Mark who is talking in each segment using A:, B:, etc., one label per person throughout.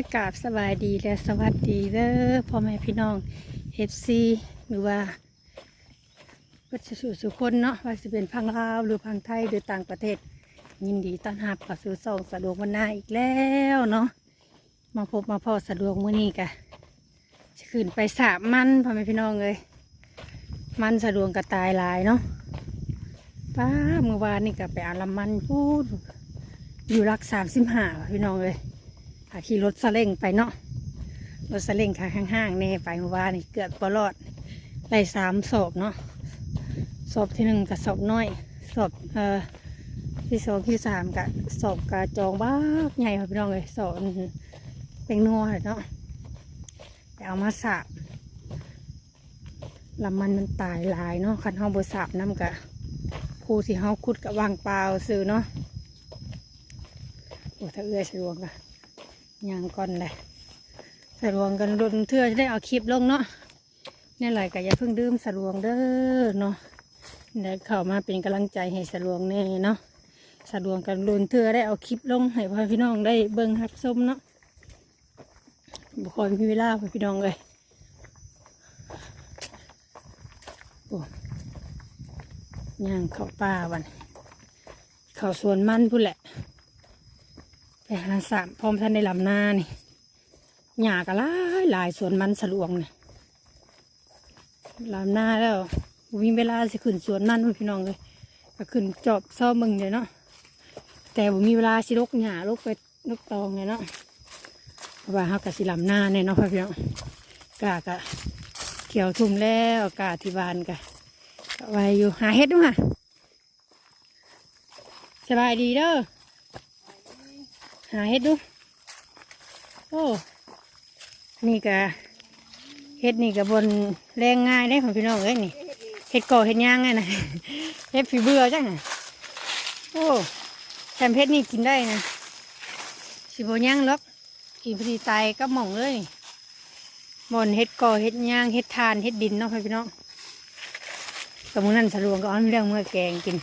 A: ยกราบสบายดีและสวัสดีเด้อพ่อแม่พี่น้องเอฟซีหรือว่าวัชสุสุคนเนาะว่าจะเป็นพังลาวหรือพังไทยหรือต่างประเทศ ยินดีต้อนรับเข้าสู่ซองสะดวกวันน้าอีกแล้วเนาะมาพบมาพอสะดวกมื้อนี้กะจะขึ้นไปสามมันพ่อแม่พี่น้องเลยมันสะดวกกระตายลายเนาะป้าเมื่อวานนี่ก็ไปอาลำมันพูดอยู่รักสามสิบห้าพี่น้องเลย หาขี่รถซาเล้งไปเนาะรถซาเล้งขาข้างๆเน่ไปเมื่อวานนี่เกือบปลอดไล่สามศพเนาะศพที่หนึ่งกับศพน้อยศพเอ่อที่สองที่สามกับศพกระจองบ้าใหญ่พี่น้องเลยศพเป็นนัวเนาะไปเอามาสาบลำมันมันตายหลายเนาะคันเฮาบสาบน้ำกะผู้ที่เฮาขุดกับวางเปล่าซื้อเนาะโอ้ถ้าเอื้อยสะดวกอะ อย่างก่อนเลยสะดวกกันรวมเทื่อจะได้เอาคลิปลงเนาะนี่แหละก็อย่าเพิ่งดื่มสะดวกเด้อเนาะเดี๋ยวเข้ามาเป็นกำลังใจให้สะดวกแน่เนาะสะดวกกันรวมเทื่อได้เอาคลิปลงให้พ่อพี่น้องได้เบิ่งรับชมเนาะบุคคลมีเวลาพ่อพี่น้องเลยโอ้ย่างเข้าป่าวันเข้าสวนมันพูดแหละ ไปหาสามพร้อมท่านในลำนานี่หญ้าก็หลายหลายสวนมันสลวงเนี่ยลำนาแล้วบ่มีเวลาสิขึ้นสวนมันพุ่นพี่น้องเลยก็ขึ้นจอบซ่อมมึงเลยเนาะแต่บ่มีเวลาสิลกหญ้าลกไปลกตองเลยเนาะเพราะว่าเฮาก็สิลำนาเนี่ยเนาะพี่น้องกะกะเกี่ยวทุ่มแล้วกะที่บานกะไว้อยู่หาเฮ็ดด้วยค่ะสบายดีเด้อ หาเฮ็ดดู โอ้ นี่กะเฮ็ดนี่กะบนแรงง่ายได้ของพี่น้องเอ้ยนี่เฮ็ดก่อเฮ็ดย่างไงนะเฮ็ดฝีเบื่อจังโอ้แถมเฮ็ดนี่กินได้นะสิบย่างหรอกกินพอดีตายก็หม่องเลยบนเฮ็ดก่อเฮ็ดย่างเฮ็ดทานเฮ็ดดินเนาะพี่น้องกับมือนั่นสะดวกก็เอ้อนเรื่องเมื่อแกงกิน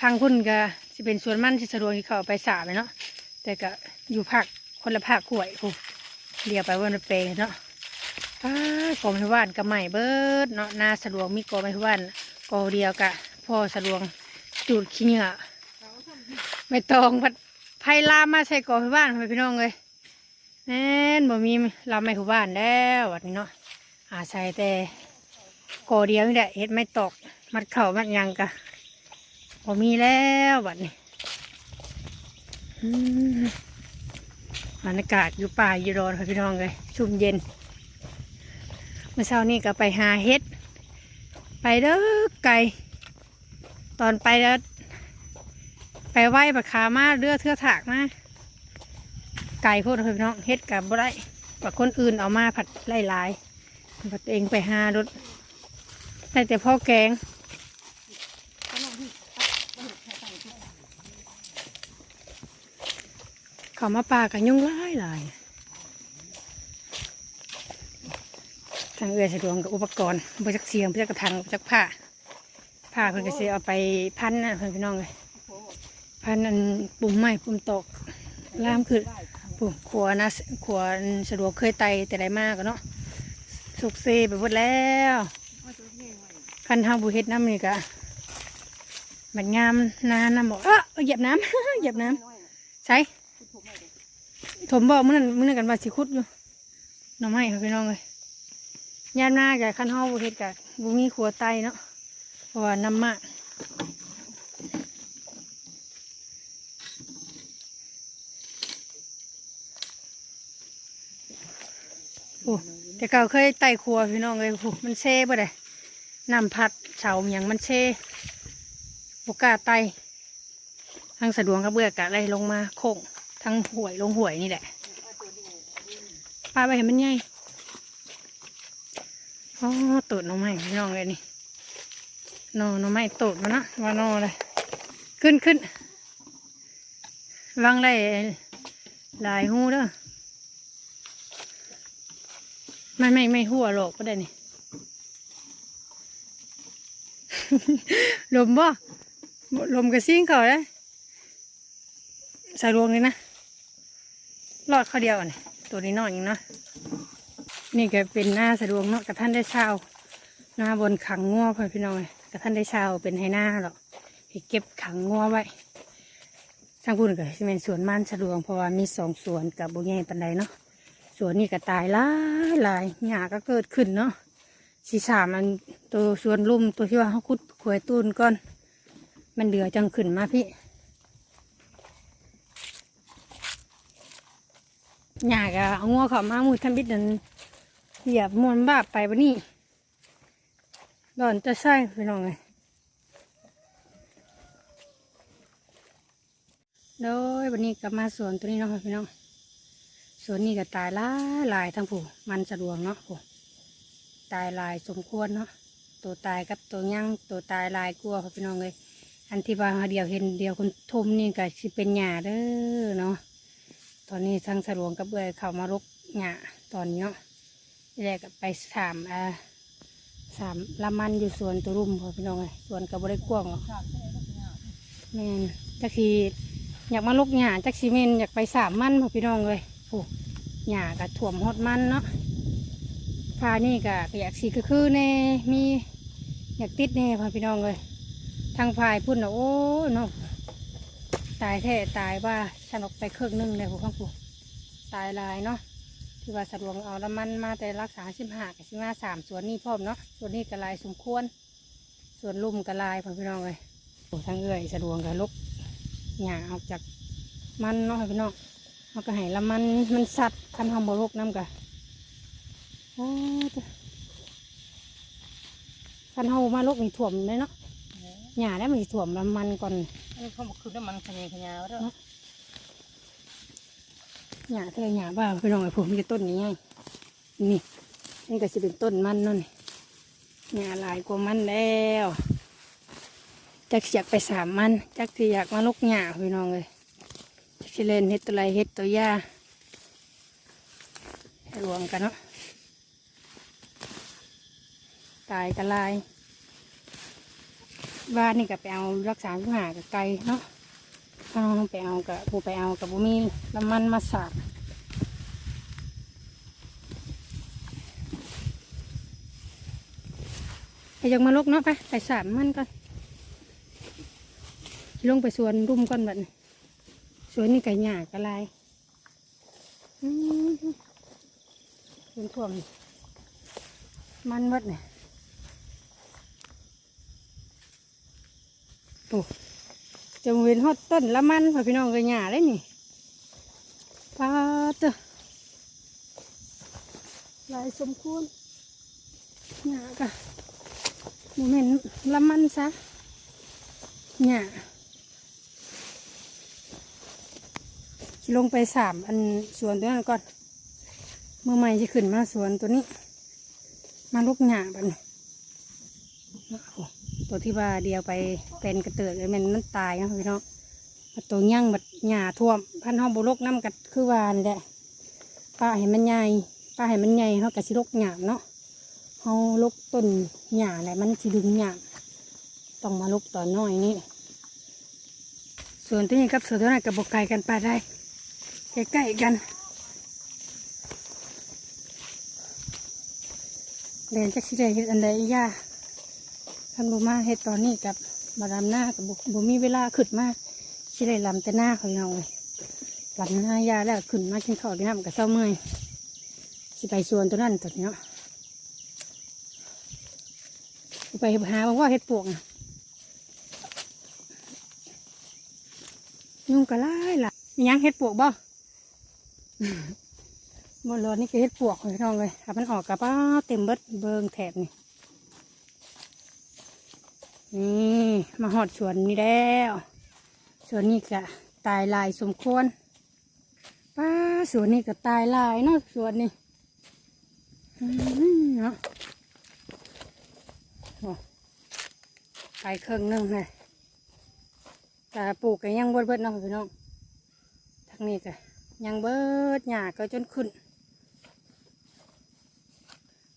A: ทางพุ่นก็จะเป็นสวนมันที่สะดวกที่เขาเอาไปสาไปเนาะแต่ก็อยู่ภาคคนละภาคกล้วยผู้เรียกไปว่ามันเปเนาะป้ากรมพิวานกับใหม่เบิดเนาะนาสะดวกมีกรมพิวานกอเดียวกะพ่อสะดวกจูดขี้เหงื่อไม่ตองพัดไผ่ลามาใส่กรมพิวานไปพี่น้องเลยแน่นบ่มีลามไม่พิวานแล้ววันนี้เนาะอาศัยแต่กอเดียวนี่แหละเฮ็ดไม่ตอกมัดเข่ามัดยังกะ พอมีแล้วบัดนี้อืมบรรยากาศอยู่ป่าอยู่รอนค่ะพี่น้องเลยชุ่มเย็น เมื่อเช้านี้ก็ไปหาเห็ด ไปเด้อไก่ตอนไปแล้ว ไปไหว้ปะขามาเรือเทือถากมาไก่โคตรค่ะพี่น้องเห็ดกับบ่ได้ปะคนอื่นเอามาผัดไล่ลายผัดเองไปหารถได้แต่พ่อแกง เขามาป่ากันยุ่งหลายหลายทางเอือสะดวกกับอุปกรณ์บจักเสียงบจักกระถางบจักผ้าผ้าเพิ่นก็สิเอาไปพันนะเพิ่นพี่น้องเลยพันอันปุ่มไม้ปุ่มตอกล่ามคือปุ่มขวนะขวสะดวกเคยไตแต่ไรมากกันเนาะสุกเซไปหมดแล้วคันทาบุเฮ็ดน้ำนี่กะมันงามนานน้ำบอกเออเหยียบน้ำเหยียบน้ำใช่ ถมบอกมื่อนั้นมื่อนั้นกันว่าสิคุดอยู่หน่อไม้ค่ะพี่น้องเลยยามหน้าแกขั้นห้อบุเฮ็ดกะบุมีขัวไตเนาะเพราะว่าน้ำมากโอ้แต่เก่าเคยไตครัวพี่น้องเลยโอ้มันเช่บ่ได้น้ำพัดเฉาอย่างมันเช่บุกล้าไตทางสะดวกกระเบื้อกะไล่ลงมาโค้ง ทั้งหวยลงหวยนี่แหละปลาไปเห็นมันใหญ่อ๋อตูดน้องไม้พี่น้องเลยนี่นอน้องไม้ตูดมันนะว่านอเลยขึ้นขึ้นวางได้หลายหูเด้อไม่ไม่ไม่หัวหรอกก็ได้นี่ลมบ่ลมกระซิ่งเขาเลยสายรวงเลยนะ รอดข้าวเดียวนี่ตัวนี้น้อยอย่างเนาะนี่ก็เป็นหน้าสะดวงเนาะกับท่านได้เช่าหน้าบนขังงัวพ่อพี่น้อยกับท่านได้เช่าเป็นให้หน้าหรอกให้เก็บขังงัวไว้สร้างพูนก็จะเป็นสวนมันสะดวงเพราะว่ามีสองสวนกับบุญใหญ่ปันใดเนาะสวนนี่ก็ตายหลายหลายหญ้าก็เกิดขึ้นเนาะสีสามมันตัวสวนลุ่มตัวที่ว่าเขาคุดขวยตูนก่อน มันเดือจังขึ้นมาพี่ อยากอะเอางัวเขามามูทำบิดนั้นเหยียบมวนบาปไปวันนี้ดอนจะใช่พี่น้องเลยโดยวันนี้กลับมาสวนตัวนี้เนาะพี่น้องสวนนี้ก็ตายลายลายทั้งผู้มันสะดวกเนาะผู้ตายลายสมควรเนาะตัวตายกับตัวยั่งตัวตายลายกลัวพี่น้องเลยอันที่ว่าเดียวเห็นเดียวคนทุ่มนี่ก็สิเป็นหญ้าเด้อเนาะ ตอนนี้ทางสะดวงกับเบื่อเขามารกหญ้าตอนนี้เนาะแรกไปสามอ่าสามละมันอยู่สวนตัวรุ่มพอพี่น้องเลยสวนกับบริกว้างหรอกแม่นจักสีอยากมาลกหญ้าจักสีเมนอยากไปสามมันพอพี่น้องเลยโอ้หญ้าก็ถ่วมฮอดมันเนาะพานี่ก็อยากสีคือคือๆแน่มีอยากติดแน่พอพี่น้องเลยทางพายพุ่นเนาะโอ้เนาะ ตายแท้ตายว่าฉันออกไปเครื่องหนึงเลยผมข้างผูตายลายเนาะที่ว่าสะดวกเอาละมันมาแต่รักษาสิบห้ากับสิบห้าสามส่วนนี้พร้อมเนาะส่วนนี้กระลายสมควร ส่วนลุ่มกระลายพ่อพี่น้องเลยทั้งเอื่อยสะดวกกับลกหยาออกจากมันเนาะพี่น้องมันก็ให้ละมันมันสัตว์คันทำบลกน้ำกะคันเฮามาลกนี่ถ่วมเลยเนาะหยาได้มันสิถ่วมละมันก่อน
B: นนี้เขาบอกคือน้ำมันขยงขยาวแล้ว
A: หญ้าเธอหญ้าบ้าพี่น้องไอ้ผมมีแต่ต้นนี้ไงนี่นี่ก็จะเป็นต้นมันนั่นนี่หญ้าหลายกว่ามันแล้วจักเสิอยากไปสามมันจักสิอยากมาลุกหญ้าพี่น้องเลยจักสิเล่นเฮ็ดตัวไรเฮ็ดตัวหญ้าให้รวมกันเนาะตายกันลาย บ้านี่ก็ไปเอารักษาผู้หากับไก่เนาะถ้าเราไปเอากับผู้ไปเอากับบุมีน้ำมันมาสาดไปยังมาลกเนาะไปไปสามมันก่อนลงไปสวนรุ่มก่อนบัดสวนนี่ไก่หยากอะไรอืมสวนท่วมมันวัดเนี่ย โอ้จะเว้นฮอดต้นละมันพ่อพี่น้องก็หญ้าเลยนี่ปลาเตอะหลายสมควรหญ้ากะโมเมนละมันซะหญ้าลงไปสามอันสวนตัวนั้นก่อน เมื่อใหม่จะขึ้นมาสวนตัวนี้ มาลุกหญ้าบันโอ้ ตัวที่ว่าเดียวไปเป็นกระเตือกเลยมันมันตายนะพี่น้องตัวย่างบัดหญ้าท่วมพันห้องบุลกน้ำกัดคือวานแหละป้าเห็นมันใหญ่ป้าเห็นมันใหญ่เขากัสิลกหยามเนาะเขาลกต้นหญ้าแหละมันสิดึงหยามต้องมาลกต่อนน้อยนี่ส่วนที่นี่กับส่วนที่นั่นกับบกไก่กันไปได้ใกล้ๆกันเรียนจักสิได้เฮ็ดอันใดย่า ทำบูมาเฮ็ดตอนนี้กับมาลำหน้ากับบุมีเวลาขึ้นมากชิได้ลำแต่หน้าเขาเอาเลยลำหน้ายาแล้วขึ้นมากินข้าวกินน้ำกับเศร้าเมื่อยสิไปสวนตัวนั้นตัวนี้เนาะไปหาบอกว่าเฮ็ดปวกน่ะยุ่งกะไล่ละมียังเฮ็ดปวกบ่บนรถนี่ก็เฮ็ดปวกเลยน้องเลยถ้ามันออกกับป้าเต็มเบิดเบิงแถบนี่ นี่มาหอดสวนนี่แล้วสวนนี้ก็ตายลายสมควรป้าสวนนี้ก็ตายลายเนาะสวนนี้เนาะโอ้ไปเครื่องหนึ่งเลยแต่ปลูกก็ยังเบิดเบิดเนาะพี่น้องทางนี้ก็ยังเบิดหญ้าก็จนขึ้น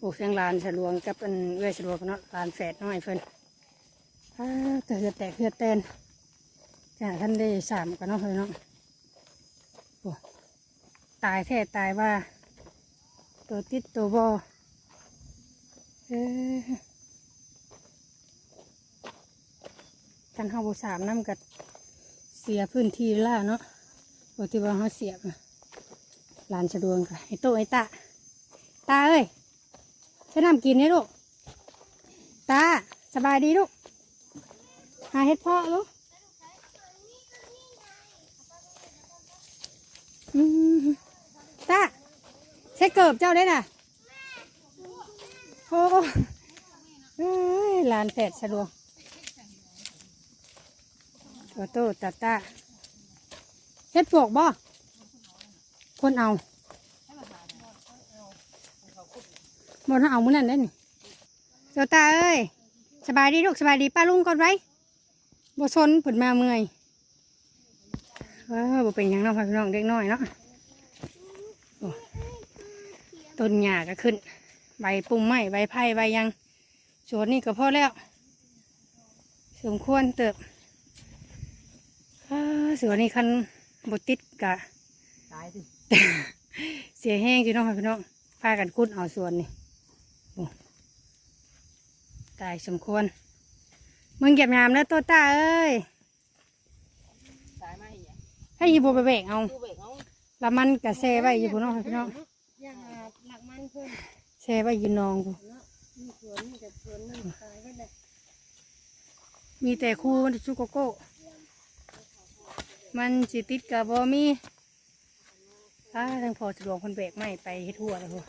A: ปลูกเสียงลานสะดวงกับเป็นเอื้อยสะดวกเนาะลานแฝดน้อยเพิ่น อ่าแต่เหือดแตกเหือดแตนจ้าท่านได้สามกันเนาะเฮ้ยเนาะตายแท้ตายว่า ตัวติดตัวบอเออกันเฮาบสามน้ำกัดเสียพื้นที่ล้วเนาะปกติว่าเฮาเสียบลานสะดวงค่ะไอ้โตไอ้ตา ตาเอ้ยใช้น้ำกินนี่ลูก ตา สบายดีลูก หาเห็ดเพาะลูกตาใช้เกิบเจ้าได้น่ะ โอ้เอ้ยลานแฝดสะดวกตัวโตตาตาเฮ็ดปวกบ่คนเอาหมดเอามื้อนั้นได้นี่เจ้าตาเอ้ยสบายดีลูกสบายดีป้าลุงก่อนไว้ บ่ซนผลมาเมื่อยเออบ่เป็นหยังเนาะพี่น้องเด็กน้อยเนาะโอ้ต้นหญ้าก็ขึ้น ใบปุ่มไม้ใบไผ่ใบหยังสวนนี่ก็พอแล้ว สมควรเติบเอ้อสวนนี่คันบติดกะ
B: ตายดิ
A: เสียแห้งจีน้องพี่น้องพากันกุดเอาสวนนี่โอ้ตายสมควร มึงเก็บยามแล้วตัวตาเอ้ย
B: ตายมาอีกอะ
A: ให้ยีโบไปแบกเอา
B: ดูเบกเอา
A: แล้วมันกะแซ่ไว้อยู่พี่น้องพี่น้อง
B: อย่างหลักมันเพิ่น
A: แซ่ไว้อยินนองพู
B: มีสวนมีแต่สวนนึงตายไปเลย
A: มีแต่คู่มันชุกโกโก้ มันสิติดกับบอมีอ่าทางพอสะดวกคนแบกไม่ไปให้ทั่วเลยพวก